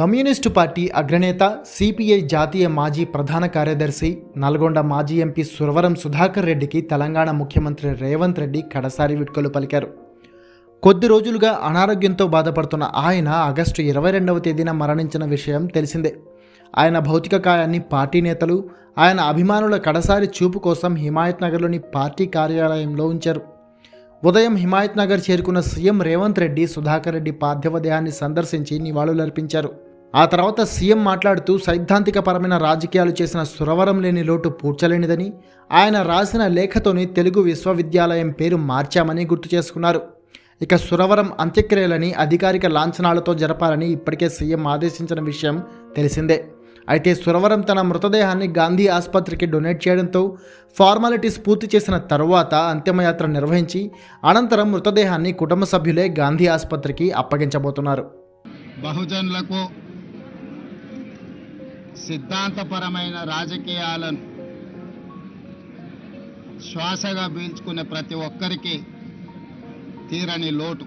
Communist party అగ్రనేత CPI జాతీయ మాజీ ప్రధాన కార్యదర్శి నల్గొండ మాజీ ఎంపీ సురవరం సుధాకర్ రెడ్డికి తెలంగాణ ముఖ్యమంత్రి రేవంత్ రెడ్డి కడసారి విట్కలు పలికారు. కొద్ది రోజులుగా అనారోగ్యంతో బాధపడుతున్న ఆయన ఆగస్టు ఇరవై రెండవ తేదీన మరణించిన విషయం తెలిసిందే. ఆయన భౌతిక కాయాన్ని పార్టీ నేతలు ఆయన అభిమానుల కడసారి చూపు కోసం హిమాయత్ నగర్లోని పార్టీ కార్యాలయంలో ఉంచారు. ఉదయం హిమాయత్ నగర్ చేరుకున్న సీఎం రేవంత్ రెడ్డి సుధాకర్ రెడ్డి పార్థివ దేహాన్ని సందర్శించి నివాళులర్పించారు. ఆ తర్వాత సీఎం మాట్లాడుతూ సైద్ధాంతికపరమైన రాజకీయాలు చేసిన సురవరం లేని లోటు పూడ్చలేనిదని ఆయన రాసిన లేఖతోని తెలుగు విశ్వవిద్యాలయం పేరు మార్చామని గుర్తు చేసుకున్నారు. ఇక సురవరం అంత్యక్రియలని అధికారిక లాంఛనాలతో జరపాలని ఇప్పటికే సీఎం ఆదేశించిన విషయం తెలిసిందే. అయితే సురవరం తన మృతదేహాన్ని గాంధీ ఆసుపత్రికి డొనేట్ చేయడంతో ఫార్మాలిటీస్ పూర్తి చేసిన తర్వాత అంతిమయాత్ర నిర్వహించి అనంతరం మృతదేహాన్ని కుటుంబ సభ్యులే గాంధీ ఆసుపత్రికి అప్పగించబోతున్నారు. బహుజనులకు సిద్ధాంతపరమైన రాజకీయాలను శ్వాసగా పీల్చుకునే ప్రతి ఒక్కరికి తీరని లోటు.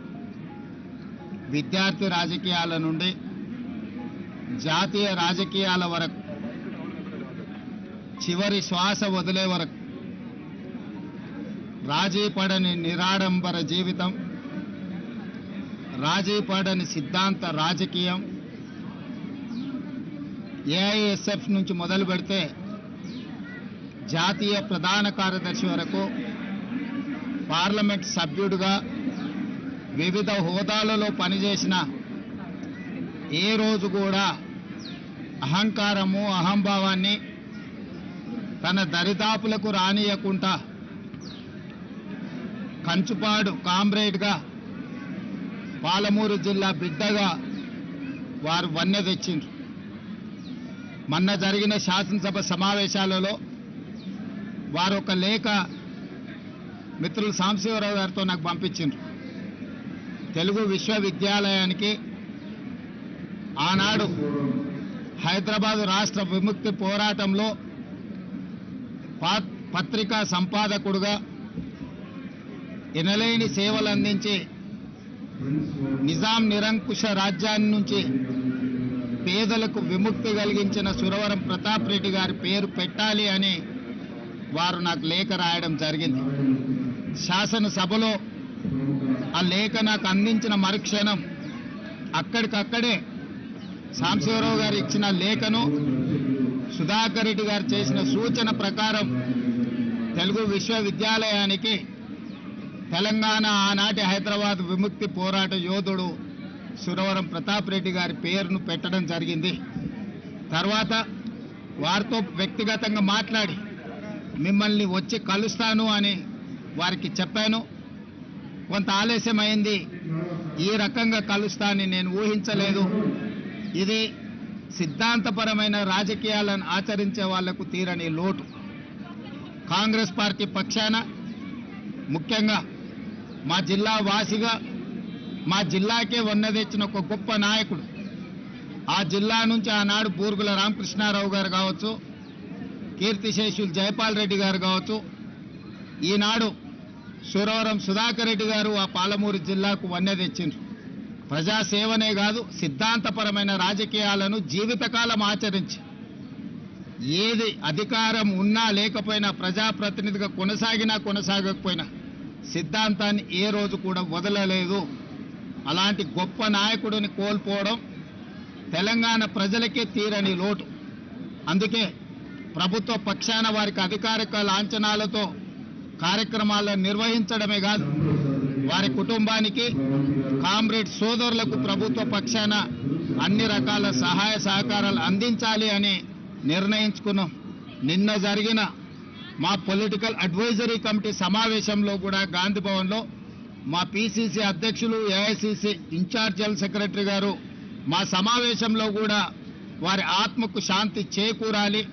విద్యార్థి రాజకీయాల నుండి జాతీయ రాజకీయాల వరకు చివరి శ్వాస వదిలే వరకు రాజీ పడని నిరాడంబర జీవితం రాజీ పడని సిద్ధాంత రాజకీయం ఏఐఎస్ఎఫ్ నుంచి మొదలు పెడితే జాతీయ ప్రధాన కార్యదర్శి వరకు పార్లమెంట్ సభ్యుడిగా వివిధ హోదాలలో పనిచేసిన ఏ రోజు కూడా అహంకారము అహంభావాన్ని తన దరిదాపులకు రానియకుండా కంచుపాడు కామ్రేడ్గా పాలమూరు జిల్లా బిడ్డగా వారు వన్నె తెచ్చిండ్రు. మొన్న జరిగిన శాసనసభ సమావేశాలలో వారు ఒక లేఖ మిత్రులు సాంబశివరావు గారితో నాకు పంపించిండ్రు. తెలుగు విశ్వవిద్యాలయానికి ఆనాడు హైదరాబాద్ రాష్ట్ర విముక్తి పోరాటంలో పత్రికా సంపాదకుడుగా ఎనలేని సేవలు అందించి నిజాం నిరంకుశ రాజ్యాన్ని నుంచి పేదలకు విముక్తి కలిగించిన సురవరం ప్రతాప్ రెడ్డి గారి పేరు పెట్టాలి అని వారు నాకు లేఖ రాయడం జరిగింది. శాసనసభలో ఆ లేఖ నాకు అందించిన మరుక్షణం అక్కడికక్కడే సాంబశివరావు గారు ఇచ్చిన లేఖను సుధాకర్ రెడ్డి గారు చేసిన సూచన ప్రకారం తెలుగు విశ్వవిద్యాలయానికి తెలంగాణ ఆనాటి హైదరాబాద్ విముక్తి పోరాట యోధుడు సురవరం ప్రతాప్ రెడ్డి గారి పేరును పెట్టడం జరిగింది. తర్వాత వారితో వ్యక్తిగతంగా మాట్లాడి మిమ్మల్ని వచ్చి కలుస్తాను అని వారికి చెప్పాను. కొంత ఆలస్యమైంది. ఈ రకంగా కలుస్తానని నేను ఊహించలేదు. ఇది సిద్ధాంతపరమైన రాజకీయాలను ఆచరించే వాళ్ళకు తీరని లోటు. కాంగ్రెస్ పార్టీ పక్షాన ముఖ్యంగా మా జిల్లా వాసిగా మా జిల్లాకే వన్న తెచ్చిన ఒక గొప్ప నాయకుడు. ఆ జిల్లా నుంచి ఆనాడు బూరుగుల రామకృష్ణారావు గారు కావచ్చు కీర్తిశేషులు జయపాల్ రెడ్డి గారు కావచ్చు ఈనాడు సురవరం సుధాకర్ రెడ్డి గారు ఆ పాలమూరు జిల్లాకు వన్నె తెచ్చిండ్రు. ప్రజాసేవనే కాదు సిద్ధాంతపరమైన రాజకీయాలను జీవితకాలం ఆచరించి ఏది అధికారం ఉన్నా లేకపోయినా ప్రజాప్రతినిధిగా కొనసాగినా కొనసాగకపోయినా సిద్ధాంతాన్ని ఏ రోజు కూడా వదలలేదు. అలాంటి గొప్ప నాయకుడిని కోల్పోవడం తెలంగాణ ప్రజలకే తీరని లోటు. అందుకే ప్రభుత్వ పక్షాన వారికి అధికారిక లాంఛనాలతో కార్యక్రమాలను నిర్వహించడమే కాదు వారి కుటుంబానికి కామ్రేడ్ సోదరులకు ప్రభుత్వ పక్షాన అన్ని రకాల సహాయ సహకారాలు అందించాలి అని నిర్ణయించుకున్నాం. నిన్న జరిగిన మా పొలిటికల్ అడ్వైజరీ కమిటీ సమావేశంలో కూడా గాంధీ భవన్లో మా పిసిసి అధ్యక్షులు ఏఐసిసి ఇన్ఛార్జ్ జనరల్ సెక్రటరీ గారు మా సమావేశంలో కూడా వారి ఆత్మకు శాంతి చేకూరాలి.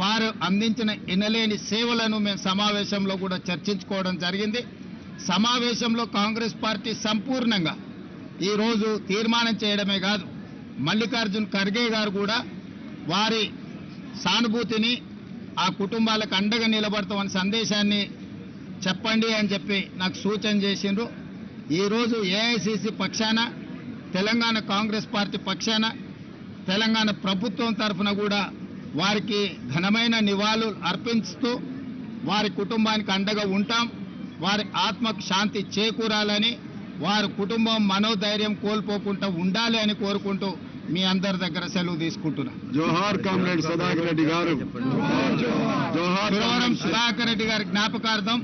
వారు అందించిన ఇనలేని సేవలను మేము సమావేశంలో కూడా చర్చించుకోవడం జరిగింది. సమావేశంలో కాంగ్రెస్ పార్టీ సంపూర్ణంగా ఈరోజు తీర్మానం చేయడమే కాదు మల్లికార్జున్ ఖర్గే గారు కూడా వారి సానుభూతిని ఆ కుటుంబాలకు అండగా నిలబడతామని సందేశాన్ని చెప్పండి అని చెప్పి నాకు సూచన చేసిండ్రు. ఈరోజు ఏఐసిసి పక్షాన తెలంగాణ కాంగ్రెస్ పార్టీ పక్షాన తెలంగాణ ప్రభుత్వం తరఫున కూడా వారికి ఘనమైన నివాళులు అర్పిస్తూ వారి కుటుంబానికి అండగా ఉంటాం. వారి ఆత్మకు శాంతి చేకూరాలని వారి కుటుంబం మనోధైర్యం కోల్పోకుండా ఉండాలి అని కోరుకుంటూ మీ అందరి దగ్గర సెలవు తీసుకుంటున్నా. జోహార్ కామ్రేడ్ సుధాకర్ రెడ్డి గారు. జోహార్ సుధాకర్ రెడ్డి గారి జ్ఞాపకార్థం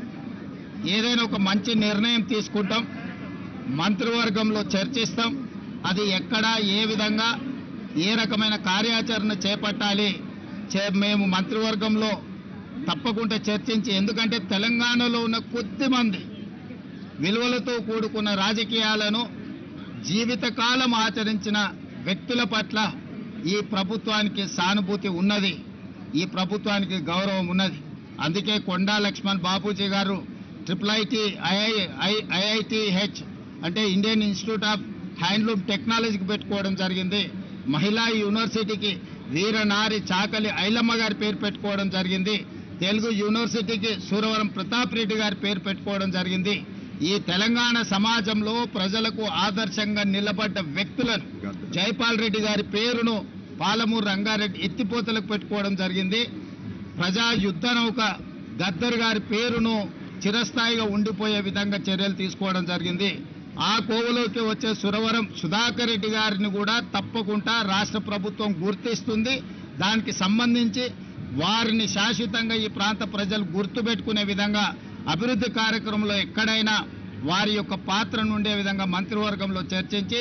ఏదైనా ఒక మంచి నిర్ణయం తీసుకుంటాం. మంత్రివర్గంలో చర్చిస్తాం. అది ఎక్కడ ఏ విధంగా ఏ రకమైన కార్యాచరణ చేపట్టాలి చే- మేము మంత్రివర్గంలో తప్పకుండా చర్చించి ఎందుకంటే తెలంగాణలో ఉన్న కొద్ది మంది విలువలతో కూడుకున్న రాజకీయాలను జీవితకాలం ఆచరించిన వ్యక్తుల పట్ల ఈ ప్రభుత్వానికి సానుభూతి ఉన్నది. ఈ ప్రభుత్వానికి గౌరవం ఉన్నది. అందుకే కొండా లక్ష్మణ్ బాపూజీ గారు triple IT I I IIT అంటే ఇండియన్ ఇన్స్టిట్యూట్ ఆఫ్ హ్యాండ్లూమ్ టెక్నాలజీకి పెట్టుకోవడం జరిగింది. మహిళా యూనివర్సిటీకి వీరనారి చాకలి ఐలమ్మ గారి పేరు పెట్టుకోవడం జరిగింది. తెలుగు యూనివర్సిటీకి సూరవరం ప్రతాప్ రెడ్డి గారి పేరు పెట్టుకోవడం జరిగింది. ఈ తెలంగాణ సమాజంలో ప్రజలకు ఆదర్శంగా నిలబడ్డ వ్యక్తులను జైపాల్ రెడ్డి గారి పేరును పాలమూరు రంగారెడ్డి ఎత్తిపోతలకు పెట్టుకోవడం జరిగింది. ప్రజా యుద్ధ నౌక గద్దర్ గారి పేరును చిరస్థాయిగా ఉండిపోయే విధంగా చర్యలు తీసుకోవడం జరిగింది. ఆ కోవలోకి వచ్చే సురవరం సుధాకర్ రెడ్డి గారిని కూడా తప్పకుండా రాష్ట్ర ప్రభుత్వం గుర్తిస్తుంది. దానికి సంబంధించి వారిని శాశ్వతంగా ఈ ప్రాంత ప్రజలు గుర్తుపెట్టుకునే విధంగా అభివృద్ధి కార్యక్రమంలో ఎక్కడైనా వారి యొక్క పాత్రను ఉండే విధంగా మంత్రివర్గంలో చర్చించి